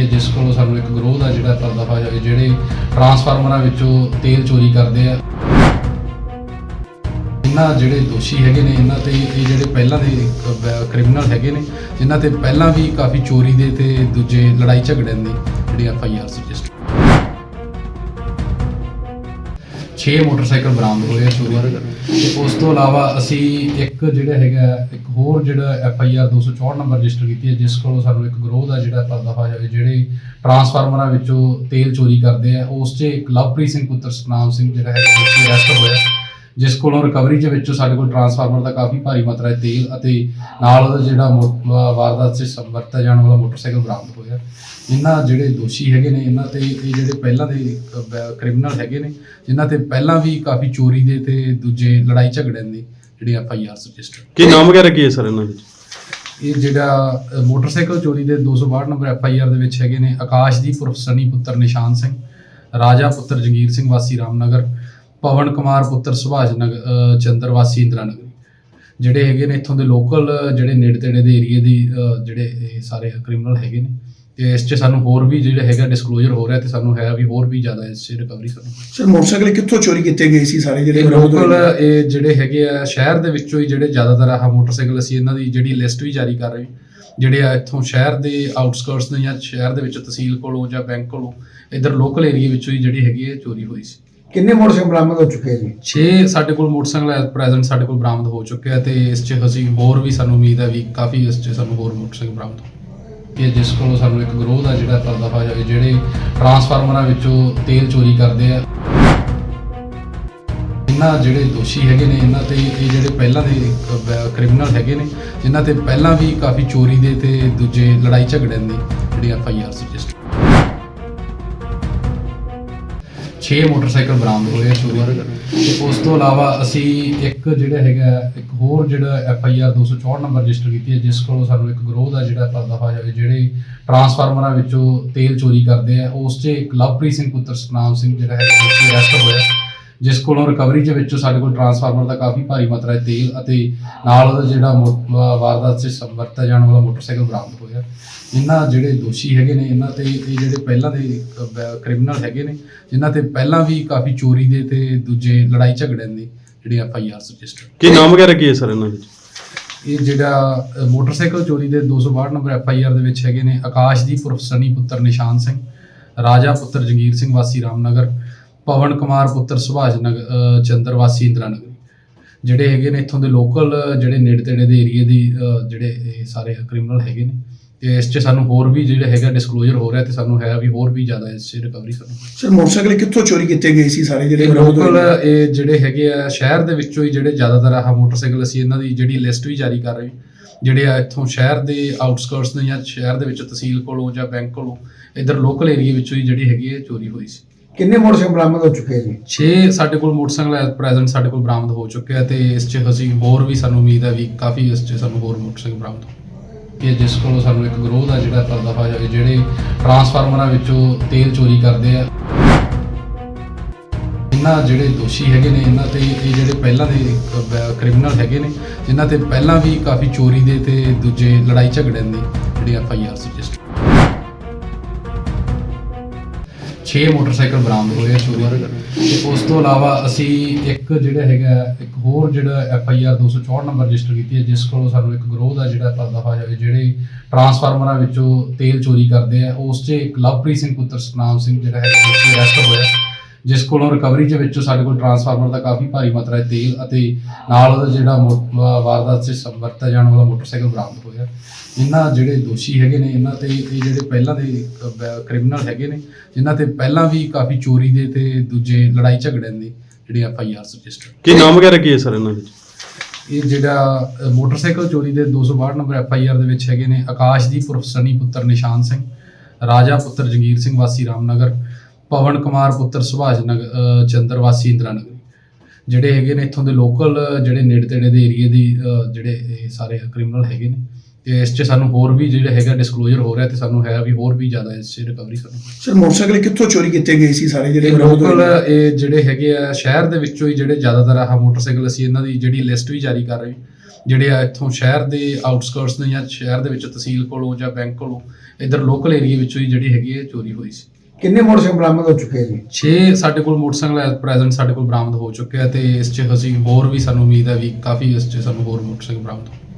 ਕੀਤੀ ਜਿਸ ਕੋਲੋਂ ਸਾਨੂੰ ਇੱਕ ਗਰੋਹ ਦਾ ਜਿਹੜਾ ਪਰਦਾਫਾਸ਼ ਹੋਇਆ ਜਿਹੜੇ ਟਰਾਂਸਫਾਰਮਰਾਂ ਵਿੱਚੋਂ ਤੇਲ ਚੋਰੀ ਕਰਦੇ ਆ, ਇਹਨਾਂ ਜਿਹੜੇ ਦੋਸ਼ੀ ਹੈਗੇ ਨੇ, ਇਹਨਾਂ ਤੇ ਇਹ ਜਿਹੜੇ ਪਹਿਲਾਂ ਦੇ ਕ੍ਰਿਮੀਨਲ ਹੈਗੇ ਨੇ, ਜਿਨ੍ਹਾਂ ਤੇ ਪਹਿਲਾਂ ਵੀ ਕਾਫੀ ਚੋਰੀ ਦੇ ਤੇ ਦੂਜੇ ਲੜਾਈ ਝਗੜਿਆਂ ਦੇ ਜਿਹੜੀ F I R register. 6 motorcycle ਬਰਾਮਦ ਹੋਏ ਆ ਚੋਰੀ ਤੇ ਉਸ ਤੋਂ ਇਲਾਵਾ ਅਸੀਂ ਇੱਕ ਜਿਹੜਾ ਹੈਗਾ, ਇੱਕ ਹੋਰ ਜਿਹੜਾ F I R 264 number register ਕੀਤੀ ਹੈ, ਜਿਸ ਕੋਲੋਂ ਸਾਨੂੰ ਇੱਕ ਗਰੋਹ ਦਾ ਜਿਹੜਾ ਜਿਹੜੇ ਟਰਾਂਸਫਾਰਮਰਾਂ ਵਿੱਚੋਂ ਤੇਲ ਚੋਰੀ ਕਰਦੇ ਆ, ਉਸ 'ਚ ਇੱਕ ਲਵਪ੍ਰੀਤ ਸਿੰਘ ਪੁੱਤਰ ਸਤਨਾਮ ਸਿੰਘ ਜਿਹੜਾ ਹੈਗਾ ਦੋਸ਼ੀ ਅਰੈਸਟ ਹੋਇਆ। ਜਿਸ ਕੋਲੋਂ ਰਿਕਵਰੀ ਦੇ ਵਿੱਚੋਂ ਸਾਡੇ ਕੋਲ ਟਰਾਂਸਫਾਰਮਰ ਦਾ ਕਾਫੀ ਭਾਰੀ ਮਾਤਰਾ 'ਚ ਤੇਲ ਅਤੇ ਨਾਲ ਉਹਦਾ ਜਿਹੜਾ ਵਾਰਦਾਤ 'ਚ ਸ- ਵਰਤਿਆ ਜਾਣ ਵਾਲਾ ਮੋਟਰਸਾਈਕਲ ਬਰਾਮਦ ਹੋਇਆ। ਇਹਨਾਂ ਜਿਹੜੇ ਦੋਸ਼ੀ ਹੈਗੇ ਨੇ, ਇਹਨਾਂ ਤੇ ਇਹ ਜਿਹੜੇ ਪਹਿਲਾਂ ਦੇ ਕ੍ਰਿਮੀਨਲ ਹੈਗੇ ਨੇ, ਜਿਨ੍ਹਾਂ ਤੇ ਪਹਿਲਾਂ ਵੀ ਕਾਫੀ ਚੋਰੀ ਦੇ ਤੇ ਦੂਜੇ ਲੜਾਈ ਝਗੜਿਆਂ ਦੇ ਜਿਹੜੇ ਐਫ ਆਈ ਆਰ ਰਜਿਸਟਰ ਕੀ ਨਾਮ ਵਗੈਰਾ ਕੀ ਹੈ ਸਰ ਇਹਨਾਂ ਵਿੱਚ? ਇਹ ਜਿਹੜਾ ਮੋਟਰਸਾਈਕਲ ਚੋਰੀ ਦੇ 262 ਨੰਬਰ ਐਫ ਆਈ ਆਰ ਦੇ ਵਿੱਚ ਹੈਗੇ ਨੇ, ਆਕਾਸ਼ਦੀਪ ਉਰਫ ਸਨੀ ਪੁੱਤਰ ਨਿਸ਼ਾਨ ਸਿੰਘ, ਰਾਜਾ ਪੁੱਤਰ ਜੰਗੀਰ ਸਿੰਘ ਵਾਸੀ ਰਾਮਨਗਰ, ਪਵਨ ਕੁਮਾਰ ਪੁੱਤਰ ਸੁਭਾਸ਼ ਨਗਰ ਚੰਦਰ ਵਾਸੀ ਇੰਦਰਾ ਨਗਰ ਜਿਹੜੇ ਹੈਗੇ ਨੇ ਇੱਥੋਂ ਦੇ ਲੋਕਲ ਜਿਹੜੇ ਨੇੜੇ ਤੇੜੇ ਦੇ ਏਰੀਏ ਦੀ ਜਿਹੜੇ ਇਹ ਸਾਰੇ ਕ੍ਰਿਮੀਨਲ ਹੈਗੇ ਨੇ ਤੇ ਇਸ 'ਚ ਸਾਨੂੰ ਹੋਰ ਵੀ ਜਿਹੜਾ ਹੈਗਾ ਡਿਸਕਲੋਜ਼ਰ ਹੋ ਰਿਹਾ ਤੇ ਸਾਨੂੰ ਹੈ ਵੀ ਹੋਰ ਵੀ ਜ਼ਿਆਦਾ ਇਸ 'ਚ ਰਿਕਵਰੀ ਸਾਨੂੰ ਸਰ ਮੋਟਰਸਾਈਕਲ ਕਿੱਥੋਂ ਚੋਰੀ ਕੀਤੇ ਗਏ ਸੀ ਸਾਰੇ ਜਿਹੜੇ ਲੋਕਲ? ਇਹ ਜਿਹੜੇ ਹੈਗੇ ਆ ਸ਼ਹਿਰ ਦੇ ਵਿੱਚੋਂ ਹੀ ਜਿਹੜੇ ਜ਼ਿਆਦਾਤਰ ਆਹ ਮੋਟਰਸਾਈਕਲ ਅਸੀਂ ਇਹਨਾਂ ਦੀ ਜਿਹੜੀ ਲਿਸਟ ਵੀ ਜਾਰੀ ਕਰ ਰਹੇ ਹਾਂ। ਜਿਹੜੇ ਆ ਇੱਥੋਂ ਸ਼ਹਿਰ ਦੇ ਆਊਟਸਕਰਟਸ ਨੇ ਜਾਂ ਸ਼ਹਿਰ ਦੇ ਵਿੱਚ ਤਹਿਸੀਲ ਕੋਲੋਂ ਜਾਂ ਬੈਂਕ ਕੋਲੋਂ ਇਧਰ ਲੋਕਲ ਏਰੀਆ ਵਿੱਚੋਂ ਹੀ ਜਿਹੜੀ ਹੈਗੀ ਹੈ ਚੋਰੀ ਹੋਈ ਸੀ। ਕਿੰਨੇ ਮੋਟਰਸਾਈਕਲ ਬਰਾਮਦ ਹੋ ਚੁੱਕੇ ਜੀ 6 ਸਾਡੇ ਕੋਲ ਮੋਟਰਸਾਈਕਲ ਐਟ ਪ੍ਰੈਜ਼ੈਂਟ ਸਾਡੇ ਕੋਲ ਬਰਾਮਦ ਹੋ ਚੁੱਕੇ ਆ ਤੇ ਇਸ 'ਚ ਅਸੀਂ ਹੋਰ ਵੀ ਸਾਨੂੰ ਉਮੀਦ ਹੈ ਵੀ ਕਾਫੀ ਇਸ 'ਚ ਸਾਨੂੰ ਹੋਰ ਮੋਟਰਸਾਈਕਲ ਬਰਾਮਦ ਹੋ ਕਿ ਜਿਸ ਕੋਲੋਂ ਸਾਨੂੰ ਇੱਕ ਗਰੋਹ ਦਾ ਜਿਹੜਾ ਪਰਦਾਫਾਸ਼ ਹੋਇਆ ਜਿਹੜੇ ਟਰਾਂਸਫਾਰਮਰਾਂ ਵਿੱਚੋਂ ਤੇਲ ਚੋਰੀ ਕਰਦੇ ਆ। ਇਹਨਾਂ ਜਿਹੜੇ ਦੋਸ਼ੀ ਹੈਗੇ ਨੇ ਇਹਨਾਂ ਤੇ ਇਹ ਜਿਹੜੇ ਪਹਿਲਾਂ ਦੇ ਕ੍ਰਿਮੀਨਲ ਹੈਗੇ ਨੇ ਜਿਨ੍ਹਾਂ ਤੇ ਪਹਿਲਾਂ ਵੀ ਕਾਫੀ ਚੋਰੀ ਦੇ ਤੇ ਦੂਜੇ ਲੜਾਈ ਝਗੜਿਆਂ ਦੇ ਜਿਹੜੀ F I R register 6 motorcycle ਬਰਾਮਦ ਹੋਏ ਦੇ ਤੇ ਉਸ ਤੋਂ ਇਲਾਵਾ ਅਸੀਂ ਇੱਕ ਜਿਹੜਾ ਹੈਗਾ, ਇੱਕ ਹੋਰ ਜਿਹੜਾ F I R 264 number register ਕੀਤੀ ਹੈ, ਜਿਸ ਕੋਲੋਂ ਸਾਨੂੰ ਇੱਕ ਗਰੋਹ ਦਾ ਜਿਹੜਾ ਪਰਦਾਫਾਸ਼ ਹੋਇਆ ਜਿਹੜੇ ਟਰਾਂਸਫਾਰਮਰਾਂ ਵਿੱਚੋਂ ਤੇਲ ਚੋਰੀ ਕਰਦੇ ਆ, ਉਸ 'ਚ ਇੱਕ ਲਵਪ੍ਰੀਤ ਸਿੰਘ ਪੁੱਤਰ, ਸਤਨਾਮ ਸਿੰਘ ਜਿਹੜਾ ਹੈਗਾ ਦੋਸ਼ੀ ਅਰੈਸਟ ਹੋਇਆ। ਜਿਸ ਕੋਲੋਂ ਰਿਕਵਰੀ ਦੇ ਵਿੱਚੋਂ ਸਾਡੇ ਕੋਲ ਟਰਾਂਸਫਾਰਮਰ ਦਾ ਕਾਫੀ ਭਾਰੀ ਮਾਤਰਾ 'ਚ ਤੇਲ ਅਤੇ ਨਾਲ ਉਹਦਾ ਜਿਹੜਾ ਵਾਰਦਾਤ 'ਚ ਸ- ਵਰਤਿਆ ਜਾਣ ਵਾਲਾ ਮੋਟਰਸਾਈਕਲ ਬਰਾਮਦ ਹੋਇਆ। ਇਹਨਾਂ ਜਿਹੜੇ ਦੋਸ਼ੀ ਹੈਗੇ ਨੇ ਇਹਨਾਂ ਤੇ ਇਹ ਜਿਹੜੇ ਪਹਿਲਾਂ ਦੇ ਕ੍ਰਿਮੀਨਲ ਹੈਗੇ ਨੇ ਜਿਨ੍ਹਾਂ ਤੇ ਪਹਿਲਾਂ ਵੀ ਕਾਫੀ ਚੋਰੀ ਦੇ ਤੇ ਦੂਜੇ ਲੜਾਈ ਝਗੜਿਆਂ ਦੇ ਜਿਹੜੀ ਐਫ ਆਈ ਆਰ ਰਜਿਸਟਰ। ਕੀ ਨਾਮ ਵਗੈਰਾ ਕੀ ਹੈ ਸਰ ਇਹਨਾਂ ਵਿੱਚ? ਇਹ ਜਿਹੜਾ ਮੋਟਰਸਾਈਕਲ ਚੋਰੀ ਦੇ 262 ਨੰਬਰ ਐਫ ਆਈ ਆਰ ਦੇ ਵਿੱਚ ਹੈਗੇ ਨੇ ਆਕਾਸ਼ਦੀਪ ਉਰਫ ਸਨੀ ਪੁੱਤਰ ਨਿਸ਼ਾਨ ਸਿੰਘ ਰਾਜਾ ਪੁੱਤਰ ਜੰਗੀਰ ਸਿੰਘ ਵਾਸੀ ਰਾਮਨਗਰ ਪਵਨ ਕੁਮਾਰ ਪੁੱਤਰ ਸੁਭਾਸ਼ ਨਗਰ ਅ, ਚੰਦਰ ਵਾਸੀ ਇੰਦਰਾ ਨਗਰ ਜਿਹੜੇ ਹੈਗੇ ਨੇ ਇੱਥੋਂ ਦੇ ਲੋਕਲ ਜਿਹੜੇ ਨੇੜੇ ਤੇੜੇ ਦੇ ਏਰੀਏ ਦੀ ਜਿਹੜੇ ਇਹ ਸਾਰੇ ਕ੍ਰਿਮੀਨਲ ਹੈਗੇ ਨੇ। ਤੇ ਇਸ 'ਚ ਸਾਨੂੰ ਹੋਰ ਵੀ ਜਿਹੜਾ ਹੈਗਾ ਡਿਸਕਲੋਜ਼ਰ ਹੋ ਰਿਹਾ ਤੇ ਸਾਨੂੰ ਹੈ ਵੀ ਹੋਰ ਵੀ ਜ਼ਿਆਦਾ ਇਸ 'ਚ ਰਿਕਵਰੀ ਸਾਨੂੰ ਸਰ ਮੋਟਰਸਾਈਕਲ ਕਿੱਥੋਂ ਚੋਰੀ ਕੀਤੇ ਗਏ ਸੀ ਸਾਰੇ ਜਿਹੜੇ ਲੋਕਲ? ਇਹ ਜਿਹੜੇ ਹੈਗੇ ਆ ਸ਼ਹਿਰ ਦੇ ਵਿੱਚੋਂ ਹੀ ਜਿਹੜੇ ਜ਼ਿਆਦਾਤਰ ਆਹ ਮੋਟਰਸਾਈਕਲ ਅਸੀਂ ਇਹਨਾਂ ਦੀ ਜਿਹੜੀ ਲਿਸਟ ਵੀ ਜਾਰੀ ਕਰ ਰਹੇ ਹਾਂ। ਜਿਹੜੇ ਆ ਇੱਥੋਂ ਸ਼ਹਿਰ ਦੇ ਆਊਟਸਕਰਟਸ ਨੇ ਜਾਂ ਸ਼ਹਿਰ ਦੇ ਵਿੱਚ ਤਹਿਸੀਲ ਕੋਲੋਂ ਜਾਂ ਬੈਂਕ ਕੋਲੋਂ ਇਧਰ ਲੋਕਲ ਏਰੀਆ ਵਿੱਚੋਂ ਹੀ ਜਿਹੜੀ ਹੈਗੀ ਹੈ ਚੋਰੀ ਹੋਈ ਸੀ। ਕਿੰਨੇ ਮੋਟਰਸਾਈਕਲ ਬਰਾਮਦ ਹੋ ਚੁੱਕੇ ਜੀ? 6 ਸਾਡੇ ਕੋਲ ਮੋਟਰਸਾਈਕਲ ਐਟ ਪ੍ਰੈਜ਼ੈਂਟ ਸਾਡੇ ਕੋਲ ਬਰਾਮਦ ਹੋ ਚੁੱਕੇ ਆ ਤੇ ਇਸ 'ਚ ਅਸੀਂ ਹੋਰ ਵੀ ਸਾਨੂੰ ਉਮੀਦ ਹੈ ਵੀ ਕਾਫੀ ਇਸ 'ਚ ਸਾਨੂੰ ਹੋਰ ਮੋਟਰਸਾਈਕਲ ਬਰਾਮਦ ਹੋ ਕਿ ਜਿਸ ਕੋਲੋਂ ਸਾਨੂੰ ਇੱਕ ਗਰੋਹ ਦਾ ਜਿਹੜਾ ਪਰਦਾਫਾਸ਼ ਹੋਇਆ, ਜਿਹੜੇ ਟਰਾਂਸਫਾਰਮਰਾਂ ਵਿੱਚੋਂ ਤੇਲ ਚੋਰੀ ਕਰਦੇ ਆ। ਇਹਨਾਂ ਜਿਹੜੇ ਦੋਸ਼ੀ ਹੈਗੇ ਨੇ, ਇਹਨਾਂ ਤੇ ਇਹ ਜਿਹੜੇ ਪਹਿਲਾਂ ਦੇ ਕ੍ਰਿਮੀਨਲ ਹੈਗੇ ਨੇ, ਜਿਨ੍ਹਾਂ ਤੇ ਪਹਿਲਾਂ ਵੀ ਕਾਫੀ ਚੋਰੀ ਦੇ ਤੇ ਦੂਜੇ ਲੜਾਈ ਝਗੜਿਆਂ ਦੇ ਜਿਹੜੀ F I R register 6 motorcycle ਬਰਾਮਦ ਹੋਏ ਆ ਚੋਰੀ ਦੇ ਤੇ ਉਸ ਤੋਂ ਇਲਾਵਾ ਅਸੀਂ ਇੱਕ ਜਿਹੜਾ ਹੈਗਾ, ਇੱਕ ਹੋਰ ਜਿਹੜਾ F I R 264 number register ਕੀਤੀ ਹੈ, ਜਿਸ ਕੋਲੋਂ ਸਾਨੂੰ ਇੱਕ ਗਰੋਹ ਦਾ ਜਿਹੜਾ ਪਰਦਾਫਾਸ਼ ਹੋਇਆ ਜਿਹੜੇ ਟਰਾਂਸਫਾਰਮਰਾਂ ਵਿੱਚੋਂ ਤੇਲ ਚੋਰੀ ਕਰਦੇ ਆ, ਉਸ 'ਚ ਇੱਕ ਲਵਪ੍ਰੀਤ ਸਿੰਘ ਪੁੱਤਰ ਸਤਨਾਮ ਸਿੰਘ ਜਿਹੜਾ ਹੈਗਾ ਦੋਸ਼ੀ ਅਰੈਸਟ ਹੋਇਆ। ਜਿਸ ਕੋਲੋਂ ਰਿਕਵਰੀ ਦੇ ਵਿੱਚੋਂ ਸਾਡੇ ਕੋਲ ਟਰਾਂਸਫਾਰਮਰ ਦਾ ਕਾਫੀ ਭਾਰੀ ਮਾਤਰਾ 'ਚ ਤੇਲ ਅਤੇ ਨਾਲ ਉਹਦਾ ਜਿਹੜਾ ਵਾਰਦਾਤ 'ਚ ਸ- ਵਰਤਿਆ ਜਾਣ ਵਾਲਾ ਮੋਟਰਸਾਈਕਲ ਬਰਾਮਦ ਹੋਇਆ। ਇਹਨਾਂ ਜਿਹੜੇ ਦੋਸ਼ੀ ਹੈਗੇ ਨੇ ਇਹਨਾਂ ਤੇ ਇਹ ਜਿਹੜੇ ਪਹਿਲਾਂ ਦੇ ਕ੍ਰਿਮੀਨਲ ਹੈਗੇ ਨੇ ਜਿਨ੍ਹਾਂ ਤੇ ਪਹਿਲਾਂ ਵੀ ਕਾਫੀ ਚੋਰੀ ਦੇ ਤੇ ਦੂਜੇ ਲੜਾਈ ਝਗੜਿਆਂ ਦੇ ਜਿਹੜੀ ਐਫ ਆਈ ਆਰ ਰਜਿਸਟਰ। ਕੀ ਨਾਮ ਵਗੈਰਾ ਕੀ ਹੈ ਸਰ ਇਹਨਾਂ ਵਿੱਚ? ਇਹ ਜਿਹੜਾ ਮੋਟਰਸਾਈਕਲ ਚੋਰੀ ਦੇ 262 ਨੰਬਰ ਐਫ ਆਈ ਆਰ ਦੇ ਵਿੱਚ ਹੈਗੇ ਨੇ ਆਕਾਸ਼ਦੀਪ ਉਰਫ ਸਨੀ ਪੁੱਤਰ ਨਿਸ਼ਾਨ ਸਿੰਘ ਰਾਜਾ ਪੁੱਤਰ ਜੰਗੀਰ ਸਿੰਘ ਵਾਸੀ ਰਾਮਨਗਰ ਪਵਨ ਕੁਮਾਰ ਪੁੱਤਰ ਸੁਭਾਸ਼ ਨਗਰ ਅ, ਚੰਦਰ ਵਾਸੀ ਇੰਦਰਾ ਨਗਰ ਜਿਹੜੇ ਹੈਗੇ ਨੇ ਇੱਥੋਂ ਦੇ ਲੋਕਲ ਜਿਹੜੇ ਨੇੜੇ ਤੇੜੇ ਦੇ ਏਰੀਏ ਦੀ ਜਿਹੜੇ ਇਹ ਸਾਰੇ ਕ੍ਰਿਮੀਨਲ ਹੈਗੇ ਨੇ। ਤੇ ਇਸ 'ਚ ਸਾਨੂੰ ਹੋਰ ਵੀ ਜਿਹੜਾ ਹੈਗਾ ਡਿਸਕਲੋਜ਼ਰ ਹੋ ਰਿਹਾ ਤੇ ਸਾਨੂੰ ਹੈ ਵੀ ਹੋਰ ਵੀ ਜ਼ਿਆਦਾ ਇਸ 'ਚ ਰਿਕਵਰੀ ਸਾਨੂੰ ਸਰ ਮੋਟਰਸਾਈਕਲ ਕਿੱਥੋਂ ਚੋਰੀ ਕੀਤੇ ਗਏ ਸੀ ਸਾਰੇ ਜਿਹੜੇ ਲੋਕਲ? ਇਹ ਜਿਹੜੇ ਹੈਗੇ ਆ ਸ਼ਹਿਰ ਦੇ ਵਿੱਚੋਂ ਹੀ ਜਿਹੜੇ ਜ਼ਿਆਦਾਤਰ ਆਹ ਮੋਟਰਸਾਈਕਲ ਅਸੀਂ ਇਹਨਾਂ ਦੀ ਜਿਹੜੀ ਲਿਸਟ ਵੀ ਜਾਰੀ ਕਰ ਰਹੇ ਜਿਹੜੇ ਆ ਇੱਥੋਂ ਸ਼ਹਿਰ ਦੇ ਆਊਟਸਕਰਟਸ ਨੇ ਜਾਂ ਸ਼ਹਿਰ ਦੇ ਵਿੱਚ ਤਹਿਸੀਲ ਕੋਲੋਂ ਜਾਂ ਬੈਂਕ ਕੋਲੋਂ ਇਧਰ ਲੋਕਲ ਏਰੀਆ ਵਿੱਚੋਂ ਹੀ ਜਿਹੜੀ ਹੈਗੀ ਹੈ ਚੋਰੀ ਹੋਈ ਸੀ। ਕਿੰਨੇ ਮੋਟਰਸਾਈਕਲ ਬਰਾਮਦ ਹੋ ਚੁੱਕੇ ਆ ਜੀ? 6 ਸਾਡੇ ਕੋਲ ਮੋਟਰਸਾਈਕਲ ਐਟ ਪ੍ਰੈਜ਼ੈਂਟ ਸਾਡੇ ਕੋਲ ਬਰਾਮਦ ਹੋ ਚੁੱਕੇ ਆ ਤੇ ਇਸ 'ਚ ਅਸੀਂ ਹੋਰ ਵੀ ਸਾਨੂੰ ਉਮੀਦ ਹੈ ਵੀ ਕਾਫੀ ਇਸ 'ਚ ਸਾਨੂੰ ਹੋਰ ਮੋਟਰਸਾਈਕਲ ਬਰਾਮਦ ਹੋ